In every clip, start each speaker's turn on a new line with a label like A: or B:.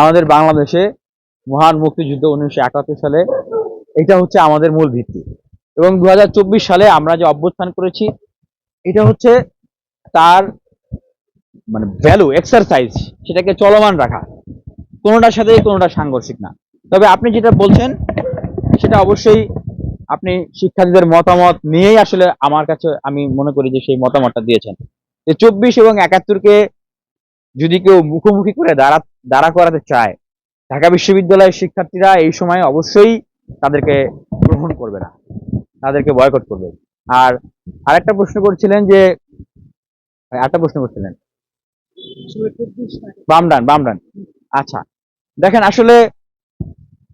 A: আমাদের বাংলাদেশে মহান মুক্তিযুদ্ধ উনিশশো একাত্তর সালে। এটা হচ্ছে আমাদের মূল ভিত্তি। এবং দু হাজার চব্বিশ সালে আমরা যে অভ্যুত্থান করেছি, এটা হচ্ছে তার মানে ভ্যালু এক্সারসাইজ সেটাকে চলমান রাখা। কোনোটার সাথে কোনোটা সাংঘর্ষিক না। তবে আপনি যেটা বলছেন, সেটা অবশ্যই আপনি শিক্ষার্থীদের মতামত নিয়েই আসলে আমার কাছে আমি মনে করি যে সেই মতামতটা দিয়েছেন। যে চব্বিশ এবং একাত্তরকে যদি কেউ মুখোমুখি করে দাঁড়া দাঁড়া করাতে চায়, ঢাকা বিশ্ববিদ্যালয়ের শিক্ষার্থীরা এই সময় অবশ্যই তাদেরকে গ্রহণ করবে না। তাদেরকে বয়কট করবে। আর আরেকটা প্রশ্ন করছিলেন যে, আরেকটা প্রশ্ন করছিলেন। বামডান বামডান। আচ্ছা দেখেন আসলে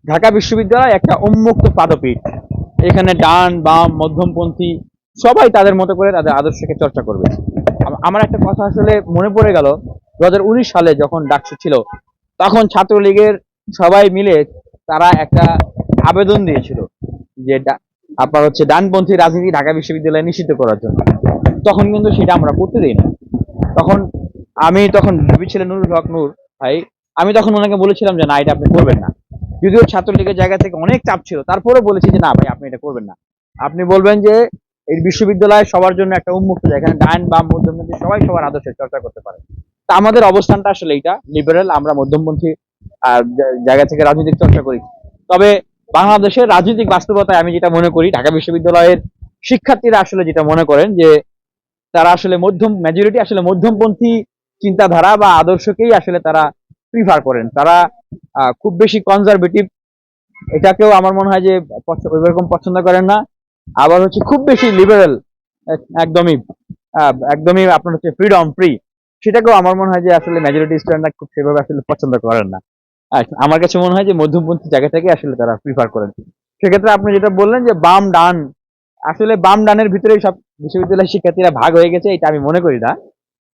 A: ঢাকা বিশ্ববিদ্যালয় একটা উন্মুক্ত পাদপীঠ। এখানে ডান, বাম, মধ্যমপন্থী সবাই তাদের মতো করে তাদের আদর্শকে চর্চা করবে। আমার একটা কথা আসলে মনে পড়ে গেল দু হাজার উনিশ সালে যখন ডাকসু ছিল, তখন ছাত্রলীগের সবাই মিলে তারা একটা আবেদন দিয়েছিল যে আপনার হচ্ছে ডানপন্থী রাজনীতি ঢাকা বিশ্ববিদ্যালয়ে নিষিদ্ধ করার জন্য। তখন কিন্তু সেটা আমরা করতে দিই না তখন আমি তখন ভিপি ছিলেন নুরুল হক নূর ভাই, আমি তখন ওনাকে বলেছিলাম যে, না, এটা আপনি করবেন না। যদিও ছাত্রলীগের জায়গা থেকে অনেক চাপ ছিল, তারপরেও বলেছি যে, না, ভাই, আপনি এটা করবেন না। আপনি বলবেন যে, এই বিশ্ববিদ্যালয় সবার জন্য একটা উন্মুক্ত জায়গা, এখানে ডান বাম মধ্যমপন্থী সবাই সবার আদর্শের চর্চা করতে পারে। তা আমাদের অবস্থানটা আসলে এইটা। লিবারেল আমরা মধ্যমপন্থী জায়গা থেকে রাজনৈতিক চর্চা করি। তবে বাংলাদেশের রাজনৈতিক বাস্তবতায় আমি যেটা মনে করি, ঢাকা বিশ্ববিদ্যালয়ের শিক্ষার্থীরা আসলে যেটা মনে করেন যে, তারা আসলে মধ্যম মেজরিটি আসলে মধ্যমপন্থী চিন্তাধারা বা আদর্শকেই আসলে তারা প্রিফার করেন। তারা খুব বেশি কনজারভেটিভ এটাকেও আমার মনে হয় যে ওইরকম পছন্দ করেন না। আবার হচ্ছে খুব বেশি লিবারেল একদমই একদমই আপনার হচ্ছে ফ্রিডম ফ্রি সেটাকেও আমার মনে হয় যে আসলে মেজরিটি স্টুডেন্টরা খুব সেভাবে আসলে পছন্দ করেন না। আমার কাছে মনে হয় যে মধ্যমপন্থী জায়গা থেকে আসলে তারা প্রিফার করেন। সেক্ষেত্রে আপনি যেটা বললেন যে বাম ডান, আসলে বাম ডানের ভিতরেই সব বিশ্ববিদ্যালয়ের শিক্ষার্থীরা ভাগ হয়ে গেছে, এটা আমি মনে করি না।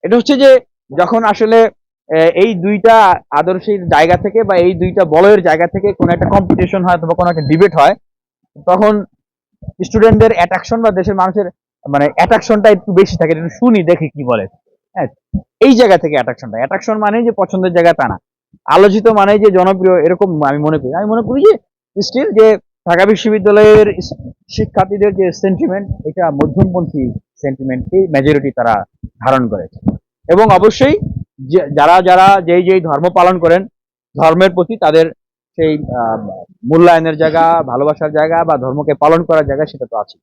A: এটা হচ্ছে যে যখন আসলে এই দুইটা আদর্শের জায়গা থেকে বা এই দুইটা বলয়ের জায়গা থেকে কোনো একটা কম্পিটিশন হয় অথবা কোনো একটা ডিবেট হয়, তখন স্টুডেন্টদের অ্যাট্রাকশন বা দেশের মানুষের মানে অ্যাট্রাকশনটা একটু বেশি থাকে। একটু শুনি, দেখি কি বলে। হ্যাঁ এই জায়গা থেকে অ্যাট্রাকশনটা অ্যাট্রাকশন মানে যে পছন্দের জায়গা তা না। আলোচিত মানে যে জনপ্রিয়, এরকম আমি মনে করি। আমি মনে করি যে স্টিল যে ঢাকা বিশ্ববিদ্যালয়ের শিক্ষার্থীদের যে সেন্টিমেন্ট এটা মধ্যমপন্থী সেন্টিমেন্টকে মেজরিটি তারা ধারণ করেছে। এবং অবশ্যই যারা যারা যেই যেই ধর্ম পালন করেন, ধর্মের প্রতি তাদের সেই মূল্যায়নের জায়গা, ভালোবাসার জায়গা বা ধর্মকে পালন করার জায়গা সেটা তো আছে